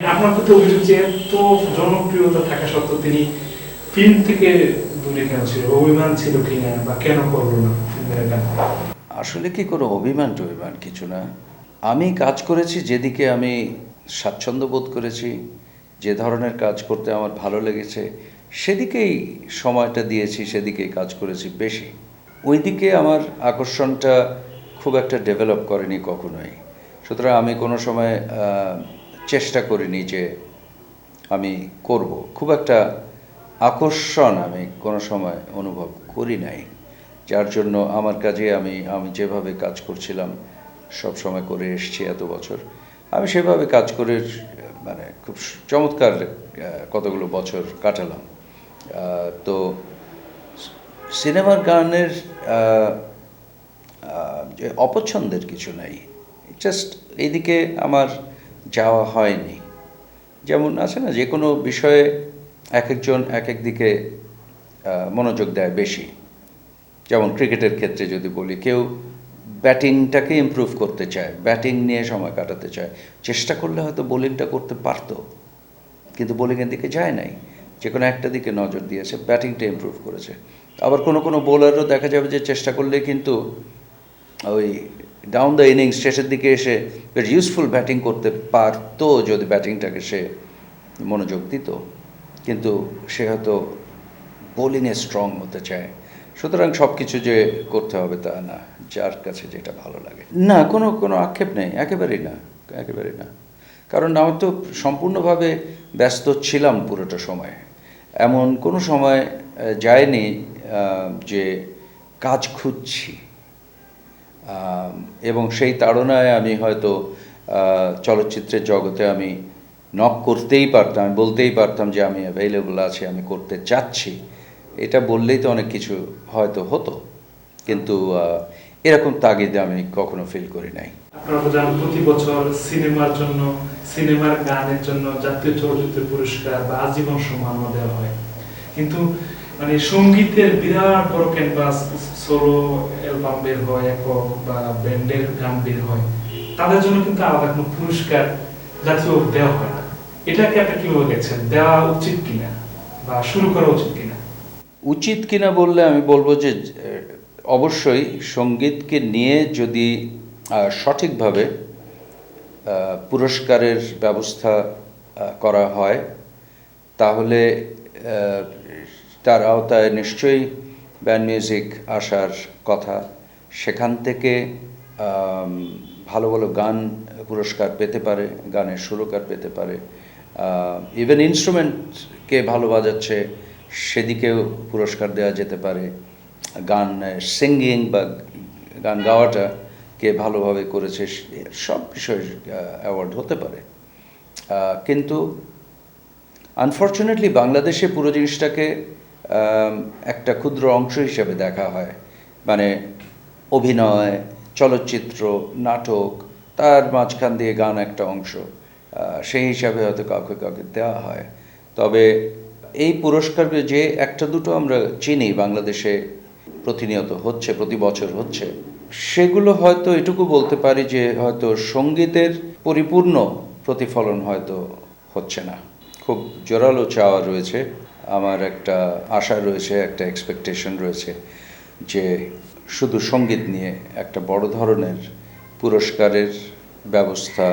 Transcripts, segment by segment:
আপনার প্রতি অভিযোগ যে এত জনপ্রিয়তা থাকা সত্ত্বেও তিনি ফিল্ম থেকে দূরে কেন ছিল? অভিমান ছিল কিনা বা কেন করল না ফিল্মের গান আসলে কি কোনো অভিমান টভিমান কিছু না। আমি কাজ করেছি যেদিকে আমি স্বাচ্ছন্দ্য বোধ করেছি, যে ধরনের কাজ করতে আমার ভালো লেগেছে, সেদিকেই সময়টা দিয়েছি, সেদিকেই কাজ করেছি বেশি। ওইদিকে আমার আকর্ষণটা খুব একটা ডেভেলপ করেনি কখনোই। সুতরাং আমি কোনো সময় চেষ্টা করিনি যে আমি করব। খুব একটা আকর্ষণ আমি কোনো সময় অনুভব করি নাই। যার জন্য আমার কাজে আমি আমি যেভাবে কাজ করছিলাম, সব সময় করে এসেছি এত বছর। আমি সেভাবে কাজ করে মানে খুব চমৎকার কতগুলো বছর কাটালাম। তো সিনেমার গানের যে অপছন্দের কিছু নাই। জাস্ট এইদিকে আমার যাওয়া হয়নি। যেমন আছে না যে কোনো বিষয়ে এক একজন এক এক দিকে মনোযোগ দেয় বেশি। যেমন ক্রিকেটের ক্ষেত্রে যদি বলি, কেউ ব্যাটিংটাকে ইমপ্রুভ করতে চায়, ব্যাটিং নিয়ে সময় কাটাতে চায়, চেষ্টা করলে হয়তো বোলিংটা করতে পারতো, কিন্তু বোলিংয়ের দিকে যায় নাই। যে কোনো একটা দিকে নজর দিয়েছে, ব্যাটিংটা ইমপ্রুভ করেছে। আবার কোনো কোনো বোলারও দেখা যাবে যে চেষ্টা করলে কিন্তু ওই ডাউন দ্য ইনিংস শেষের দিকে এসে বেশ ইউজফুল ব্যাটিং করতে পারতো যদি ব্যাটিংটাকে সে মনোযোগ দিত। কিন্তু সে হয়তো বোলিংয়ে স্ট্রং হতে চায়। সুতরাং সব কিছু যে করতে হবে তা না, যার কাছে যেটা ভালো লাগে। না, কোনো কোনো আক্ষেপ নেই, একেবারেই না একেবারেই না। কারণ আমার তো সম্পূর্ণভাবে ব্যস্ত ছিলাম পুরোটা সময়। এমন কোনো সময় যায়নি যে কাজ খুঁজছি। এবং সেই তাড়নায় আমি হয়তো চলচ্চিত্রের জগতে আমি নক করতেই পারতাম, আমি বলতেই পারতাম যে আমি অ্যাভেলেবল আছি, আমি করতে চাচ্ছি। এটা বললেই তো অনেক কিছু হয়তো হতো। কিন্তু এরকম তাগিদে আমি কখনো ফিল করি নাই। প্রতি বছর সিনেমার জন্য, সিনেমার গানের জন্য জাতীয় চলচ্চিত্র পুরস্কার বা আজীবন সম্মান দেওয়া হয়। কিন্তু মানে সঙ্গীতের বিরাট বড় ক্যানভাস সোলো অ্যালবাম বের হয়, একক বা ব্যান্ডের গান বের হয়। তাদের জন্য কিন্তু আলাদা কোনো পুরস্কার জাতীয় দেওয়া হয় না। এটাকে আপনি কীভাবে দেখছেন? দেওয়া উচিত কিনা? বা শুরু করা উচিত কিনা? উচিত কিনা বললে আমি বলব যে অবশ্যই সঙ্গীতকে নিয়ে যদি সঠিকভাবে পুরস্কারের ব্যবস্থা করা হয়, তাহলে তার আওতায় নিশ্চয়ই ব্যান্ড মিউজিক আসার কথা। সেখান থেকে ভালো ভালো গান পুরস্কার পেতে পারে, গানের সুরকার পেতে পারে। ইভেন ইনস্ট্রুমেন্টকে ভালো বাজাচ্ছে, সেদিকেও পুরস্কার দেওয়া যেতে পারে। গান সিঙ্গিং বা গান গাওয়াটা কে ভালোভাবে করেছে সব বিষয়ে অ্যাওয়ার্ড হতে পারে। কিন্তু আনফর্চুনেটলি বাংলাদেশে পুরো জিনিসটাকে একটা ক্ষুদ্র অংশ হিসেবে দেখা হয়। মানে অভিনয়, চলচ্চিত্র, নাটক, তার মাঝখান দিয়ে গান একটা অংশ। সেই হিসাবে হয়তো কাউকে কাউকে দেওয়া হয়। তবে এই পুরস্কার যে একটা দুটো আমরা চিনি, বাংলাদেশে প্রতিনিয়ত হচ্ছে, প্রতি বছর হচ্ছে, সেগুলো হয়তো এটুকু বলতে পারি যে হয়তো সঙ্গীতের পরিপূর্ণ প্রতিফলন হয়তো হচ্ছে না। খুব জোরালো চাওয়া রয়েছে। আমার একটা আশা রয়েছে, একটা এক্সপেকটেশন রয়েছে যে শুধু সংগীত নিয়ে একটা বড় ধরনের পুরস্কারের ব্যবস্থা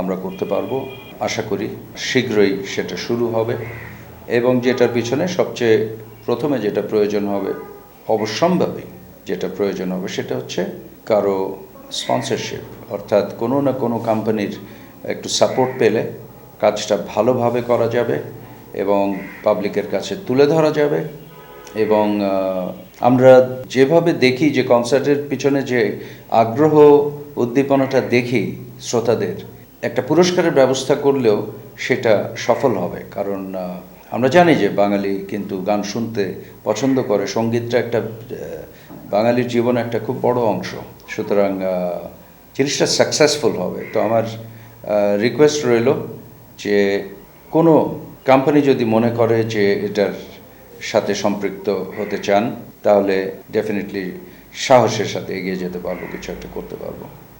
আমরা করতে পারব। আশা করি শীঘ্রই সেটা শুরু হবে এবং যেটার পিছনে সবচেয়ে প্রথমে যেটা প্রয়োজন হবে, অবশ্যম্ভাবী যেটা প্রয়োজন হবে সেটা হচ্ছে কারও স্পন্সরশিপ অর্থাৎ কোনো না কোনো কোম্পানির একটু সাপোর্ট পেলে কাজটা ভালোভাবে করা যাবে। এবং পাবলিকের কাছে তুলে ধরা যাবে এবং আমরা যেভাবে দেখি যে কনসার্টের পিছনে যে আগ্রহ উদ্দীপনাটা দেখি শ্রোতাদের, একটা পুরস্কারের ব্যবস্থা করলেও সেটা সফল হবে। কারণ আমরা জানি যে বাঙালি কিন্তু গান শুনতে পছন্দ করে। সঙ্গীতটা একটা বাঙালির জীবনে একটা খুব বড় অংশ। সুতরাং জিনিসটা সাকসেসফুল হবে। তো আমার রিকোয়েস্ট রইল যে কোনো কোম্পানি যদি মনে করে যে এটার সাথে সম্পৃক্ত হতে চান, তাহলে ডেফিনেটলি সাহসের সাথে এগিয়ে যেতে পারব, কিছু একটা করতে পারব।